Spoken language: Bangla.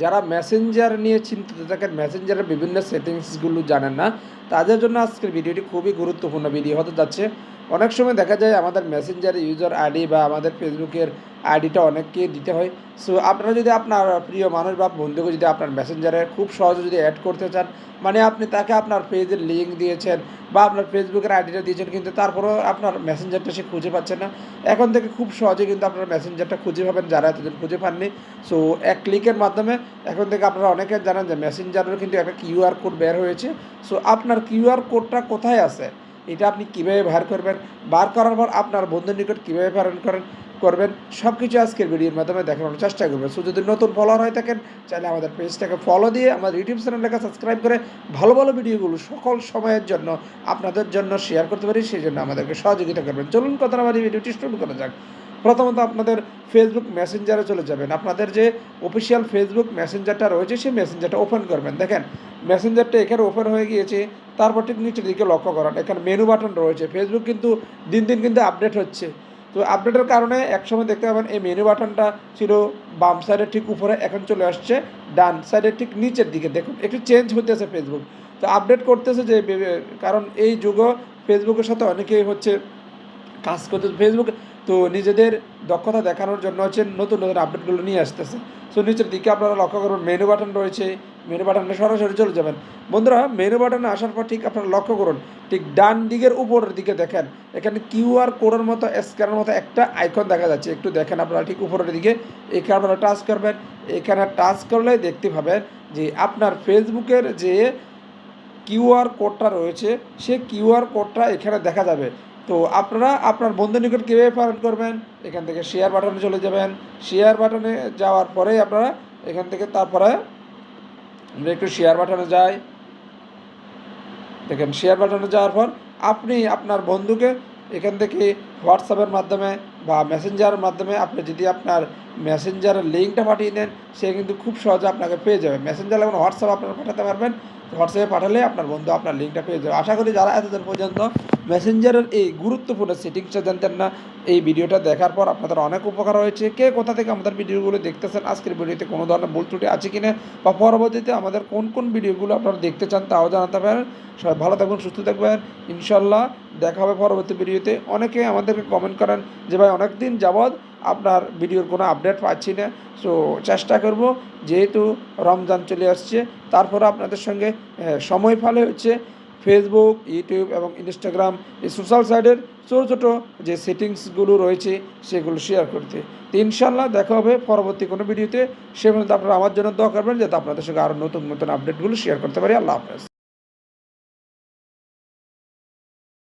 যারা মেসেঞ্জার নিয়ে চিন্তিত থাকেন মেসেঞ্জারের বিভিন্ন সেটিংসগুলো জানেন না। তাদের জন্য আজকের ভিডিওটি খুবই গুরুত্বপূর্ণ ভিডিও হতে যাচ্ছে। অনেক সময় দেখা যায় আমাদের মেসেঞ্জারের ইউজার আইডি বা আমাদের ফেসবুকের আইডিটা অনেককে দিতে হয়। সো আপনারা যদি আপনার প্রিয় মানুষ বা বন্ধুকে যদি আপনার মেসেঞ্জারে খুব সহজে যদি অ্যাড করতে চান মানে আপনি তাকে আপনার পেজের লিঙ্ক দিয়েছেন বা আপনার ফেসবুকের আইডিটা দিয়েছেন, কিন্তু তারপরেও আপনার মেসেঞ্জারটা সে খুঁজে পাচ্ছে না। এখন থেকে খুব সহজে কিন্তু আপনার মেসেঞ্জারটা খুঁজে পাবেন যারা এতদিন খুঁজে পাননি। সো এক ক্লিকের মাধ্যমে এখন থেকে আপনারা অনেকে জানেন যে মেসেঞ্জারের কিন্তু একটা কিউআর কোড বের হয়েছে। সো আপনার কিউআর কোডটা কোথায় আছে? এটা আপনি কীভাবে বার করবেন? বার করার পর আপনার বন্ধুর নিকট কীভাবে প্রেরণ করেন, করবেন? সব কিছু আজকের ভিডিওর মাধ্যমে দেখানোর চেষ্টা করবেন। সো যদি নতুন ফলোয়ার হয়ে থাকেন চাইলে আমাদের পেজটাকে ফলো দিয়ে আমাদের ইউটিউব চ্যানেলটাকে সাবস্ক্রাইব করে ভালো ভালো ভিডিওগুলো সকল সময়ের জন্য আপনাদের জন্য শেয়ার করতে পারি। সেই জন্য আমাদেরকে সহযোগিতা করবেন। চলুন কথা আমার ভিডিওটি শুরু করা যাক। প্রথমত আপনাদের ফেসবুক মেসেঞ্জারে চলে যাবেন। আপনাদের যে অফিসিয়াল ফেসবুক মেসেঞ্জারটা রয়েছে, সেই মেসেঞ্জারটা ওপেন করবেন। দেখেন মেসেঞ্জারটা এখানে ওপেন হয়ে গিয়েছে, তারপর ঠিক নিচের দিকে লক্ষ্য করেন। এখানে মেনু বাটন রয়েছে। ফেসবুক কিন্তু দিন দিন কিন্তু আপডেট হচ্ছে। তো আপডেটের কারণে একসময় দেখতে পাবেন, এই মেনু বাটনটা ছিল বাম সাইডের ঠিক উপরে, এখন চলে আসছে ডান সাইডের ঠিক নিচের দিকে। দেখুন, একটু চেঞ্জ হতেছে ফেসবুক তো আপডেট করতেছে যে কারণ এই যুগও ফেসবুকের সাথে অনেকেই হচ্ছে কাজ করতে ফেসবুক তো নিজেদের দক্ষতা দেখানোর জন্য হচ্ছে নতুন নতুন আপডেটগুলো নিয়ে আসতেছে। সো নিচের দিকে আপনারা লক্ষ্য করবেন মেনু বাটন রয়েছে। মেনু বাটনে সরাসরি চলে যাবেন। বন্ধুরা মেনু বাটনে আসার পর ঠিক আপনারা লক্ষ্য করুন, ঠিক ডান দিকের উপরের দিকে দেখেন, এখানে কিউআর কোডের মতো স্ক্যানের মতো একটা আইকন দেখা যাচ্ছে। একটু দেখেন আপনারা ঠিক উপরের দিকে। এখানে আপনারা টাচ করবেন। এখানে টাচ করলে দেখতে পাবেন যে আপনার ফেসবুকের যে কিউআর কোডটা রয়েছে, সে কিউআর কোডটা এখানে দেখা যাবে। তো আপনারা আপনার বন্ধু নিকট কীভাবে পালন করবেন? এখান থেকে শেয়ার বাটনে চলে যাবেন। শেয়ার বাটনে যাওয়ার পরেই আপনারা এখান থেকে তারপরে আমরা একটু শেয়ার বাটনে যাই। দেখেন শেয়ার বাটনে যাওয়ার পর আপনি আপনার বন্ধুকে এখান থেকে হোয়াটসঅ্যাপের মাধ্যমে বা মেসেঞ্জারের মাধ্যমে আপনি যদি আপনার মেসেঞ্জারের লিঙ্কটা পাঠিয়ে দেন, সে কিন্তু খুব সহজে আপনাকে পেয়ে যাবে। মেসেঞ্জার এবং হোয়াটসঅ্যাপ আপনারা পাঠাতে পারবেন। হোয়াটসঅ্যাপে পাঠালে আপনার বন্ধু আপনার লিঙ্কটা পেয়ে যাবে। আশা করি যারা এতদিন পর্যন্ত মেসেঞ্জারের এই গুরুত্বপূর্ণ সেটিংসটা জানতেন না, এই ভিডিওটা দেখার পর আপনাদের অনেক উপকার হয়েছে। কে কোথা থেকে আমাদের ভিডিওগুলো দেখতেছেন, আজকের ভিডিওতে কোনো ধরনের ভুল ত্রুটি আছে কি না বা পরবর্তীতে আমাদের কোন কোন ভিডিওগুলো আপনারা দেখতে চান তাও জানাতে পারেন। সবাই ভালো থাকবেন, সুস্থ থাকবেন। ইনশাল্লাহ দেখা হবে পরবর্তী ভিডিওতে। অনেকে আমাদেরকে কমেন্ট করেন যে, ভাই অনেক দিন যাবৎ আপনার ভিডিওর কোনো আপডেট পাচ্ছি না। সো চেষ্টা করব, যেহেতু রমজান চলে আসছে, তারপরে আপনাদের সঙ্গে সময় ফলে হচ্ছে ফেসবুক ইউটিউব এবং ইনস্টাগ্রাম এই সোশ্যাল সাইটের ছোটো ছোটো যে সেটিংসগুলো রয়েছে, সেগুলো শেয়ার করতে। তো ইনশাল্লাহ দেখা হবে পরবর্তী কোনো ভিডিওতে সে পর্যন্ত আপনারা আমার জন্য দোয়া করবেন, যাতে আপনাদের সঙ্গে আরও নতুন নতুন আপডেটগুলো শেয়ার করতে পারি। আল্লাহ হাফেজ।